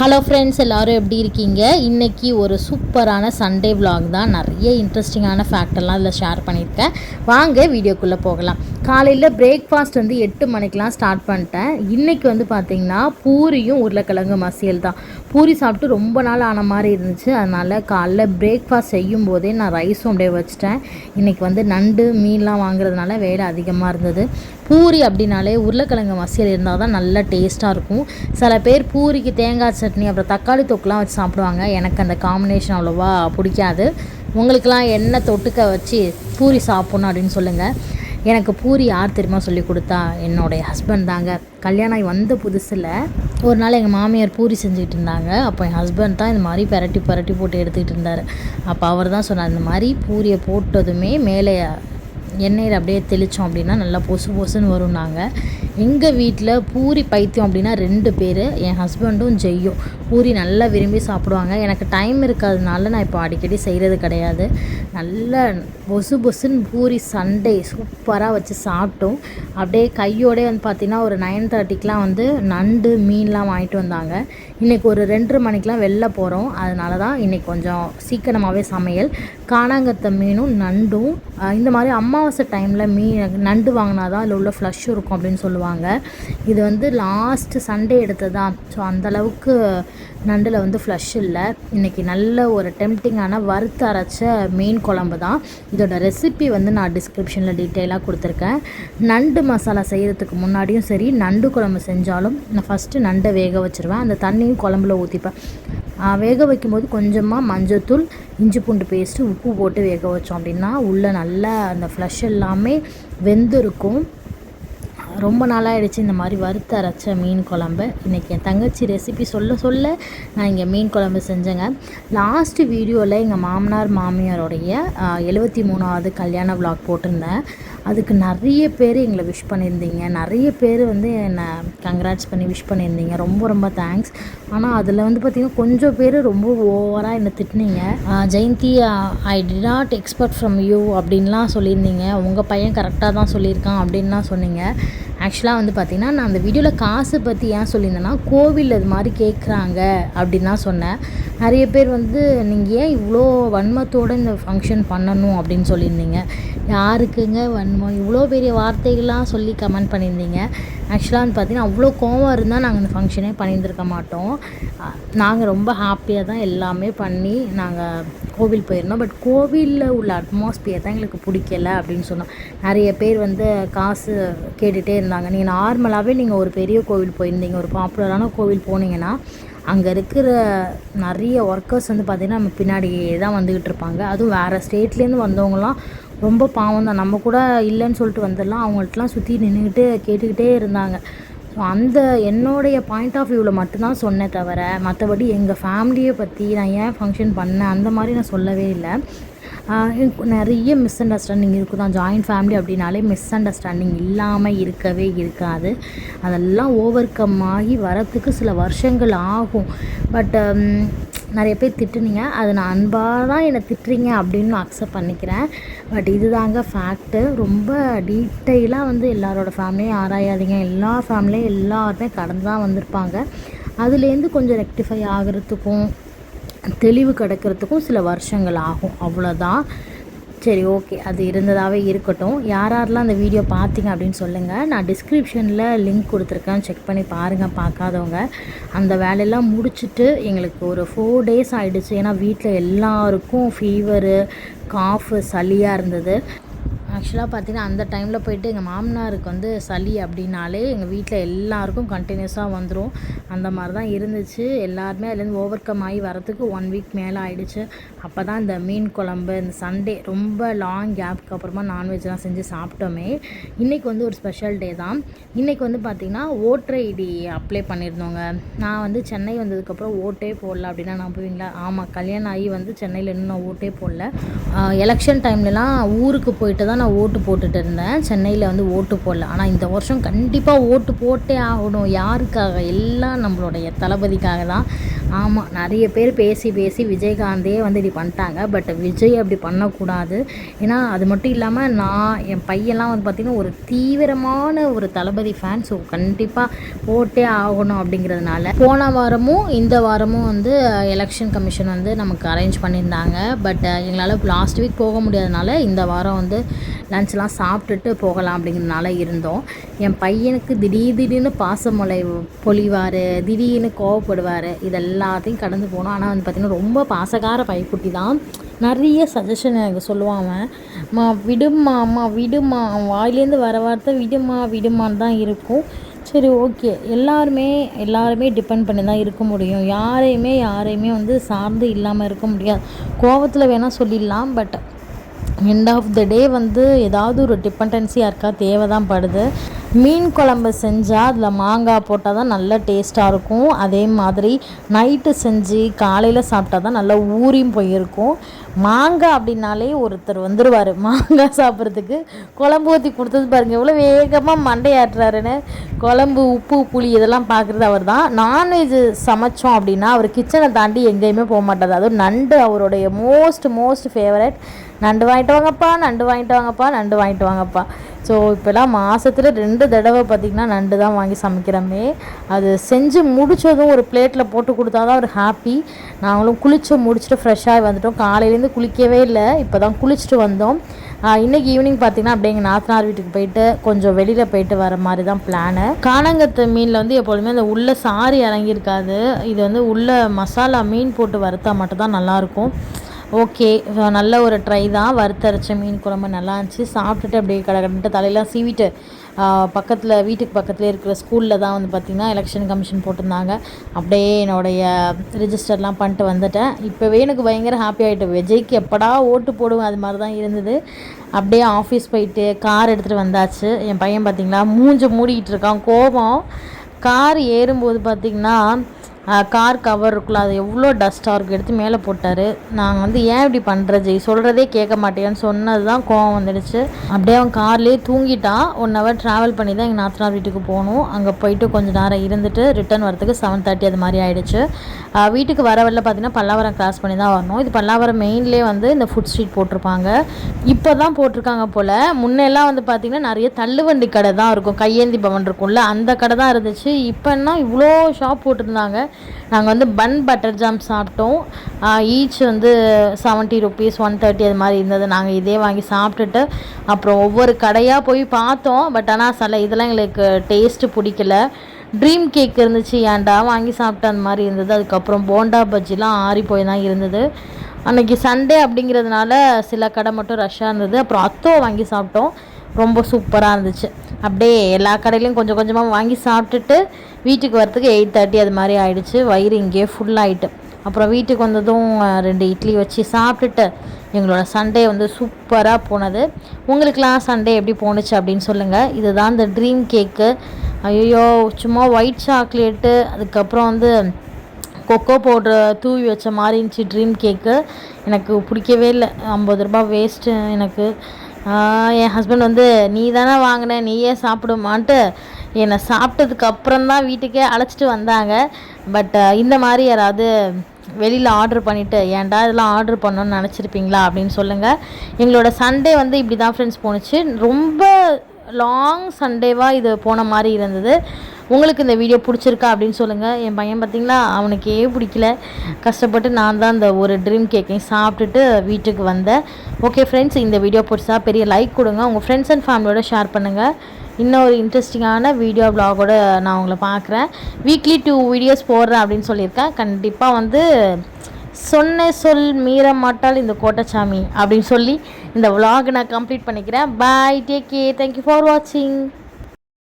Hello friends எல்லோரும் எப்படி இருக்கீங்க? இன்றைக்கி ஒரு சூப்பரான சண்டே விலாக் தான். நிறைய இன்ட்ரெஸ்டிங்கான ஃபேக்டெல்லாம் இதில் ஷேர் பண்ணியிருக்கேன். வாங்க வீடியோக்குள்ளே போகலாம். காலையில் பிரேக்ஃபாஸ்ட் வந்து எட்டு மணிக்கெலாம் ஸ்டார்ட் பண்ணிட்டேன். இன்றைக்கி வந்து பார்த்திங்கன்னா பூரியும் உருளைக்கிழங்கு மசியல் தான். பூரி சாப்பிட்டு ரொம்ப நாள் ஆன மாதிரி இருந்துச்சு. அதனால் காலைல பிரேக்ஃபாஸ்ட் செய்யும் போதே நான் ரைஸும் அப்படியே வச்சுட்டேன். இன்றைக்கி வந்து நண்டு மீன்லாம் வாங்குறதுனால வேலை அதிகமாக இருந்தது. பூரி அப்படின்னாலே உருளைக்கிழங்கு மசியல் இருந்தால் தான் நல்லா டேஸ்ட்டாக இருக்கும். சில பேர் பூரிக்கு தேங்காய் சட்னி அப்புறம் தக்காளி தொக்குலாம் வச்சு சாப்பிடுவாங்க. எனக்கு அந்த காம்பினேஷன் அவ்வளோவா பிடிக்காது. உங்களுக்கெல்லாம் என்ன தொட்டுக்க வச்சு பூரி சாப்பிட்ணும் அப்படின்னு சொல்லுங்கள் எனக்கு பூரி யார் தெரியுமா சொல்லி கொடுத்தா? என்னுடைய ஹஸ்பண்ட் தாங்க. கல்யாணம் ஆகி வந்த புதுசில் ஒரு நாள் எங்கள் மாமியார் பூரி செஞ்சுக்கிட்டு இருந்தாங்க. அப்போ என் ஹஸ்பண்ட் தான் இந்த மாதிரி பரட்டி பரட்டி போட்டு எடுத்துக்கிட்டு இருந்தார். அப்போ அவர் தான் சொன்னார் இந்த மாதிரி பூரியை போட்டதுமே மேலே எண்ணெயில் அப்படியே தெளித்தோம் அப்படின்னா நல்லா பொசு பொசுன்னு வரும் நாங்கள் எங்கள் வீட்டில் பூரி பைத்தியம் அப்படின்னா ரெண்டு பேர் என் ஹஸ்பண்டும் ஜெய்யும். பூரி நல்லா விரும்பி சாப்பிடுவாங்க. எனக்கு டைம் இருக்காதனால நான் இப்போ அடிக்கடி செய்கிறது கிடையாது. நல்ல பொசு பொசுன்னு பூரி சண்டே சூப்பராக வச்சு சாப்பிட்டோம். அப்படியே கையோடே வந்து பார்த்திங்கன்னா ஒரு நைன் தேர்ட்டிக்கெலாம் வந்து நண்டு மீன்லாம் வாங்கிட்டு வந்தாங்க. இன்றைக்கி ஒரு ரெண்டரை மணிக்கெலாம் வெளில போகிறோம் அதனால தான் இன்றைக்கி கொஞ்சம் சீக்கிரமாகவே சமையல். காணாங்கத்த மீனும் நண்டும் இந்த மாதிரி அமாவாசை டைமில் மீன் நண்டு வாங்கினா தான் அதில் உள்ள ஃப்ளஷ் இருக்கும் அப்படின்னு சொல்லுவாங்க. இது வந்து லாஸ்ட்டு சண்டே எடுத்ததான் ஸோ அந்தளவுக்கு நண்டில் வந்து ஃப்ளஷ் இல்லை. இன்றைக்கி நல்ல ஒரு டெம்டிங்கான வறுத்து அரைச்ச மீன் குழம்பு தான் இதோட ரெசிபி வந்து நான் டிஸ்கிரிப்ஷனில் டீட்டெயிலாக கொடுத்துருக்கேன். நண்டு மசாலா செய்கிறதுக்கு முன்னாடியும் சரி நண்டு குழம்பு செஞ்சாலும் நான் ஃபஸ்ட்டு நண்டை வேக வச்சுருவேன். அந்த தண்ணியும் குழம்புல ஊற்றிப்பேன் வேக வைக்கும்போது கொஞ்சமாக மஞ்சத்தூள் இஞ்சி பூண்டு பேஸ்ட்டு உப்பு போட்டு வேக வச்சோம் அப்படின்னா உள்ளே நல்லா அந்த ஃப்ளஷ் எல்லாமே வெந்திருக்கும். ரொம்ப நாளாகிடுச்சு இந்த மாதிரி வறுத்து அரைச்ச மீன் குழம்பு. இன்றைக்கி என் தங்கச்சி ரெசிபி சொல்ல சொல்ல நான் இங்கே மீன் குழம்பு செஞ்சேங்க. லாஸ்ட்டு வீடியோவில் எங்கள் மாமனார் மாமியாரோடைய எழுபத்தி மூணாவது கல்யாண விளாக் போட்டிருந்தேன். அதுக்கு நிறைய பேர் எங்களை விஷ் பண்ணியிருந்தீங்க. நிறைய பேர் வந்து என்னை கங்க்ராட்ஸ் பண்ணி விஷ் பண்ணியிருந்தீங்க. ரொம்ப ரொம்ப தேங்க்ஸ் ஆனால் அதில் வந்து பார்த்திங்கன்னா கொஞ்சம் பேர் ரொம்ப ஓவராக என்னை திட்டினீங்க. Jayanthi I didn't expect from you அப்படின்லாம் சொல்லியிருந்தீங்க. உங்கள் பையன் கரெக்டாக தான் சொல்லியிருக்கான் அப்படின்லாம் சொன்னீங்க. ஆக்சுவலாக வந்து பார்த்திங்கன்னா நான் அந்த வீடியோவில் காசு பற்றி ஏன் சொல்லியிருந்தேன்னா கோவில் இது மாதிரி கேட்குறாங்க அப்படின்னு தான் சொன்னேன். நிறைய பேர் வந்து நீங்கள் ஏன் இவ்வளோ வன்மத்தோடு இந்த ஃபங்க்ஷன் பண்ணணும்? அப்படின்னு சொல்லியிருந்தீங்க. யாருக்குங்க வன்மம்? இவ்வளோ பெரிய வார்த்தைகள்லாம் சொல்லி கமெண்ட் பண்ணியிருந்தீங்க. ஆக்சுவலாக வந்து பார்த்திங்கன்னா அவ்வளோ கோவம் இருந்தால் நாங்கள் இந்த ஃபங்க்ஷனே பண்ணியிருந்துருக்க மாட்டோம். நாங்கள் ரொம்ப ஹாப்பியாக தான் எல்லாமே பண்ணி நாங்கள் கோவில் போயிருந்தோம். பட் கோவிலில் உள்ள அட்மாஸ்பியர் தான் எங்களுக்கு பிடிக்கல அப்படின்னு சொன்னோம். நிறைய பேர் வந்து காசு கேட்டுகிட்டே இருந்தாங்க. நீங்கள் நார்மலாகவே நீங்கள் ஒரு பெரிய கோவில் போயிருந்தீங்க ஒரு பாப்புலரான கோவில் போனீங்கன்னா அங்கே இருக்கிற நிறைய ஒர்க்கர்ஸ் வந்து பார்த்திங்கன்னா நம்ம பின்னாடியே தான் வந்துக்கிட்டு இருப்பாங்க. அதுவும் வேறு ஸ்டேட்லேருந்து வந்தவங்களாம் ரொம்ப பாவம் தான். நம்ம கூட இல்லைன்னு சொல்லிட்டு வந்துடலாம். அவங்கள்ட்டலாம் சுற்றி நின்றுக்கிட்டு கேட்டுக்கிட்டே இருந்தாங்க. ஸோ அந்த என்னுடைய பாயிண்ட் ஆஃப் வியூவில் மட்டும்தான் சொன்னேன் தவிர மற்றபடி எங்கள் ஃபேமிலியை பற்றி நான் ஏன் ஃபங்க்ஷன் பண்ணேன்? அந்த மாதிரி நான் சொல்லவே இல்லை. நிறைய மிஸ் அண்டர்ஸ்டாண்டிங் இருக்கும் தான் ஜாயின்ட் ஃபேமிலி அப்படின்னாலே மிஸ் அண்டர்ஸ்டாண்டிங் இல்லாமல் இருக்கவே இருக்காது. அதெல்லாம் ஓவர் கம் ஆகி வரத்துக்கு சில வருஷங்கள் ஆகும். பட் நிறைய பேர் திட்டுனீங்க. அது நான் அன்பாக தான் என்னை திட்டுறீங்க அப்படின்னு நான் அக்செப்ட் பண்ணிக்கிறேன். பட் இதுதாங்க ஃபேக்ட்டு ரொம்ப டீட்டெயிலாக வந்து எல்லாரோட ஃபேமிலியும் ஆராயாதீங்க. எல்லா ஃபேமிலியும் எல்லாருமே கடந்து தான் வந்திருப்பாங்க. அதுலேருந்து கொஞ்சம் ரெக்டிஃபை ஆகிறதுக்கும் தெளிவு கிடைக்கிறதுக்கும் சில வருஷங்கள் ஆகும். அவ்வளோதான் சரி ஓகே அது இருந்ததாகவே இருக்கட்டும். யார் யாரெல்லாம் அந்த வீடியோ பார்த்தீங்க அப்படின்னு சொல்லுங்கள் நான் டிஸ்கிரிப்ஷனில் லிங்க் கொடுத்துருக்கேன். செக் பண்ணி பாருங்கள் பார்க்காதவங்க. அந்த வேலையெல்லாம் முடிச்சுட்டு எங்களுக்கு ஒரு ஃபோர் டேஸ் ஆகிடுச்சு ஏன்னா வீட்டில் எல்லாருக்கும் ஃபீவரு காஃபு சளியாக இருந்தது. ஆக்சுவலாக பார்த்தீங்கன்னா அந்த டைமில் போயிட்டு எங்கள் மாமனாருக்கு வந்து சளி அப்படின்னாலே எங்கள் வீட்டில் எல்லாருக்கும் கண்டினியூஸாக வந்துடும் அந்த மாதிரி தான் இருந்துச்சு. எல்லாருமே அதுலேருந்து ஓவர் கம் ஆகி வரத்துக்கு ஒன் வீக் மேலே ஆயிடுச்சு. அப்போ தான் இந்த மீன் குழம்பு இந்த சண்டே ரொம்ப லாங் கேப்க்கு அப்புறமா நான்வெஜ்லாம் செஞ்சு சாப்பிட்டோமே. இன்றைக்கி வந்து ஒரு ஸ்பெஷல் டே தான். இன்றைக்கி வந்து பார்த்திங்கன்னா ஓட்டர் ஐடி அப்ளை பண்ணியிருந்தோங்க. நான் வந்து சென்னை வந்ததுக்கப்புறம் ஓட்டே போடல அப்படின்னா நான் போவீங்களா ஆமாம் கல்யாணம் ஆகி வந்து சென்னையில் இன்னும் நான் ஓட்டே போடல. எலெக்ஷன் டைம்லலாம் ஊருக்கு போயிட்டு தான் நான் நான் ஓட்டு போட்டுட்டு இருந்தேன். சென்னையில் வந்து ஓட்டு போடல. ஆனால் இந்த வருஷம் கண்டிப்பாக ஓட்டு போட்டே ஆகணும். யாருக்காக? எல்லாம் நம்மளுடைய தளபதிக்காக தான். ஆமாம் நிறைய பேர் பேசி பேசி விஜயகாந்தே வந்து இப்படி பண்ணிட்டாங்க. பட் விஜய் அப்படி பண்ணக்கூடாது. ஏன்னா அது மட்டும் இல்லாமல் நான் என் பையன்லாம் வந்து பார்த்திங்கன்னா ஒரு தீவிரமான ஒரு தளபதி ஃபேன் ஸோ கண்டிப்பாக போட்டே ஆகணும் அப்படிங்கிறதுனால. போன வாரமும் இந்த வாரமும் வந்து எலெக்ஷன் கமிஷன் வந்து நமக்கு அரேஞ்ச் பண்ணியிருந்தாங்க. பட் எங்களால் லாஸ்ட் வீக் போக முடியாதனால இந்த வாரம் வந்து லன்ச்லாம் சாப்பிட்டுட்டு போகலாம் அப்படிங்கிறனால இருந்தோம். என் பையனுக்கு திடீர் திடீர்னு பாசமலை பொழிவார் திடீர்னு கோவப்படுவார் இதெல்லாத்தையும் கடந்து போனோம். ஆனால் வந்து பார்த்திங்கன்னா ரொம்ப பாசகார பைக்குட்டி தான். நிறைய சஜஷன் எனக்கு சொல்லுவான் மா விடுமா அம்மா விடுமா அவன் வாயிலேருந்து வர வார்த்தை விடுமா விடுமான்னு தான் இருக்கும். சரி ஓகே. எல்லாருமே எல்லாருமே டிபெண்ட் பண்ணி தான் இருக்க முடியும். யாரையுமே யாரையுமே வந்து சார்ந்து இல்லாமல் இருக்க முடியாது. கோவத்தில் வேணால் சொல்லிடலாம் but end of the day வந்து ஏதாவது ஒரு டிபெண்டன்சி யாருக்கா தேவை தான் படுது. மீன் குழம்பு செஞ்சால் அதில் மாங்காய் போட்டால் தான் நல்ல டேஸ்ட்டாக இருக்கும். அதே மாதிரி நைட்டு செஞ்சு காலையில் சாப்பிட்டா தான் நல்லா ஊறியும் போயிருக்கும். மாங்காய் அப்படின்னாலே ஒருத்தர் வந்துடுவார் மாங்காய் சாப்பிட்றதுக்கு குழம்பு ஊற்றி கொடுத்தது பாருங்கள் எவ்வளோ வேகமாக மண்டையாட்டுறாருன்னு. குழம்பு உப்பு புளி இதெல்லாம் பார்க்குறது அவர் தான். நான்வெஜ் சமைச்சோம் அப்படின்னா அவர் கிச்சனை தாண்டி எங்கேயுமே போக மாட்டார். அதுவும் நண்டு அவருடைய மோஸ்ட் மோஸ்ட் ஃபேவரட் நண்டு வாங்கிட்டு வாங்கப்பா நண்டு வாங்கிட்டு வாங்கப்பா நண்டு வாங்கிட்டு வாங்கப்பா. ஸோ இப்போலாம் மாதத்துல ரெண்டு தடவை பார்த்திங்கன்னா நண்டு தான் வாங்கி சமைக்கிறோமே. அது செஞ்சு முடித்ததும் ஒரு பிளேட்டில் போட்டு கொடுத்தா தான் ஒரு ஹாப்பி நாங்களும் குளித்து முடிச்சுட்டு ஃப்ரெஷ்ஷாகி வந்துட்டோம். காலையிலேருந்து குளிக்கவே இல்லை. இப்போ தான் குளிச்சுட்டு வந்தோம். இன்றைக்கி ஈவினிங் பார்த்திங்கன்னா அப்படியே எங்கள் நாத்தனார் வீட்டுக்கு போயிட்டு கொஞ்சம் வெளியில் போயிட்டு வர மாதிரி தான் பிளானு காணங்கத்து மீனில் வந்து எப்பொழுதுமே அந்த உள்ள சாரி இறங்கியிருக்காது. இது வந்து உள்ள மசாலா மீன் போட்டு வறுத்தா மட்டும்தான் நல்லாயிருக்கும் ஓகே நல்ல ஒரு ட்ரை தான். வறுத்தரைச்ச மீன் குழம்பு நல்லா இருந்துச்சு. சாப்பிட்டுட்டு அப்படியே கடை தலையெல்லாம் சீவிட்டு பக்கத்தில் வீட்டுக்கு பக்கத்தில் இருக்கிற ஸ்கூலில் தான் வந்து பார்த்திங்கன்னா எலெக்ஷன் கமிஷன் போட்டிருந்தாங்க. அப்படியே என்னுடைய ரிஜிஸ்டர்லாம் பண்ணிட்டு வந்துட்டேன். இப்போவே எனக்கு பயங்கர ஹாப்பி ஆகிட்டு விஜய்க்கு எப்படா ஓட்டு போடுவேன் அது மாதிரி தான் இருந்தது. அப்படியே ஆஃபீஸ் போயிட்டு கார் எடுத்துகிட்டு வந்தாச்சு. என் பையன் பார்த்திங்களா மூஞ்சி மூடிக்கிட்டு இருக்கான் கோபம். கார் ஏறும்போது பார்த்திங்கன்னா கார் கவர் இருக்குல்ல அது எவ்வளோ டஸ்ட்டாக இருக்குது எடுத்து மேலே போட்டார். நாங்கள் வந்து ஏன் இப்படி பண்ணுற ஜெய் சொல்கிறதே கேட்க மாட்டேன்னு சொன்னது தான் கோவம் வந்துடுச்சு. அப்படியே அவன் கார்லேயே தூங்கிட்டான். ஒன் ஹவர் ட்ராவல் பண்ணி தான் எங்கள் நாத்தனார் வீட்டுக்கு போகணும் அங்கே போயிட்டு கொஞ்சம் நேரம் இருந்துட்டு ரிட்டர்ன் வரத்துக்கு செவன் தேர்ட்டி அது மாதிரி ஆகிடுச்சு வீட்டுக்கு வர வரல பார்த்தீங்கன்னா பல்லாவரம் கிராஸ் பண்ணி தான் வரணும். இது பல்லாவரம் மெயின்லேயே வந்து இந்த ஃபுட் ஸ்ட்ரீட் போட்டிருப்பாங்க. இப்போ தான் போட்டிருக்காங்க போல். முன்னெல்லாம் வந்து பார்த்திங்கன்னா நிறைய தள்ளுவண்டி கடை தான் இருக்கும். கையேந்தி பவன் இருக்கும்ல அந்த கடை தான் இருந்துச்சு. இப்போன்னா இவ்வளோ ஷாப் போட்டிருந்தாங்க. நாங்கள் வந்து பன் பட்டர் ஜாம் சாப்பிட்டோம். ஈச் வந்து செவன்ட்டி ருபீஸ் ஒன் தேர்ட்டி அது மாதிரி இருந்தது. நாங்கள் இதே வாங்கி சாப்பிட்டுட்டு அப்புறம் ஒவ்வொரு கடையாக போய் பார்த்தோம். பட் ஆனால் சில இதெல்லாம் எங்களுக்கு டேஸ்ட்டு பிடிக்கல. ட்ரீம் கேக் இருந்துச்சு ஏன்டா வாங்கி சாப்பிட்ட அந்த மாதிரி இருந்தது. அதுக்கப்புறம் போண்டா பஜ்ஜிலாம் ஆறி போய் தான் இருந்தது. அன்றைக்கி சண்டே அப்படிங்கிறதுனால சில கடை மட்டும் ரஷ்ஷாக இருந்தது. அப்புறம் அத்தோ வாங்கி சாப்பிட்டோம். ரொம்ப சூப்பராக இருந்துச்சு. அப்படியே எல்லா கடையிலையும் கொஞ்சம் கொஞ்சமாக வாங்கி சாப்பிட்டுட்டு வீட்டுக்கு வரத்துக்கு எயிட் தேர்ட்டி அது மாதிரி ஆகிடுச்சு வயிறு இங்கேயே ஃபுல்லாகிட்டு அப்புறம் வீட்டுக்கு வந்ததும் ரெண்டு இட்லி வச்சு சாப்பிட்டுட்டு எங்களோட சண்டே வந்து சூப்பராக போனது. உங்களுக்கெலாம் சண்டே எப்படி போணுச்சு அப்படின்னு சொல்லுங்கள் இதுதான் இந்த ட்ரீம் கேக்கு ஐயோ சும்மா ஒயிட் சாக்லேட்டு அதுக்கப்புறம் வந்து கொக்கோ பவுட்ரு தூவி வச்ச மாதிரி இருந்துச்சு ட்ரீம் கேக்கு எனக்கு பிடிக்கவே இல்லை. ஐம்பது ரூபா வேஸ்ட்டு எனக்கு. என் ஹஸ்பண்ட் வந்து நீ தானே வாங்கின நீயே சாப்பிடுமான்ட்டு என்னை சாப்பிட்டதுக்கு அப்புறம் தான் வீட்டுக்கே அழைச்சிட்டு வந்தாங்க. பட் இந்த மாதிரி யாராவது வெளியில் ஆர்டர் பண்ணிவிட்டு ஏன்டா இதெல்லாம் ஆர்டர் பண்ணணும்னு நினச்சிருப்பீங்களா? அப்படின்னு சொல்லுங்கள் எங்களோட சண்டே வந்து இப்படி தான் ஃப்ரெண்ட்ஸ் போணுச்சு. ரொம்ப லாங் சண்டேவாக இது போன மாதிரி இருந்தது. உங்களுக்கு இந்த வீடியோ பிடிச்சிருக்கா அப்படின்னு சொல்லுங்கள் என் பையன் பார்த்திங்களா அவனுக்கே பிடிக்கல. கஷ்டப்பட்டு நான் தான் இந்த ஒரு ட்ரீம் கேக்கையும் சாப்பிட்டுட்டு வீட்டுக்கு வந்தேன். ஓகே ஃப்ரெண்ட்ஸ் இந்த வீடியோ பிடிச்சா பெரிய லைக் கொடுங்க. உங்கள் ஃப்ரெண்ட்ஸ் அண்ட் ஃபேமிலியோட ஷேர் பண்ணுங்கள் இன்னும் ஒரு இன்ட்ரெஸ்டிங்கான வீடியோ ப்ளாகோட நான் உங்களை பார்க்குறேன். வீக்லி டூ வீடியோஸ் போடுறேன் அப்படின்னு சொல்லியிருக்கேன். கண்டிப்பாக வந்து சொன்ன சொல் மீற மாட்டால் இந்த கோட்டச்சாமி அப்படின்னு சொல்லி இந்த விலாக் நான் கம்ப்ளீட் பண்ணிக்கிறேன். Bye take care thank you for வாட்சிங்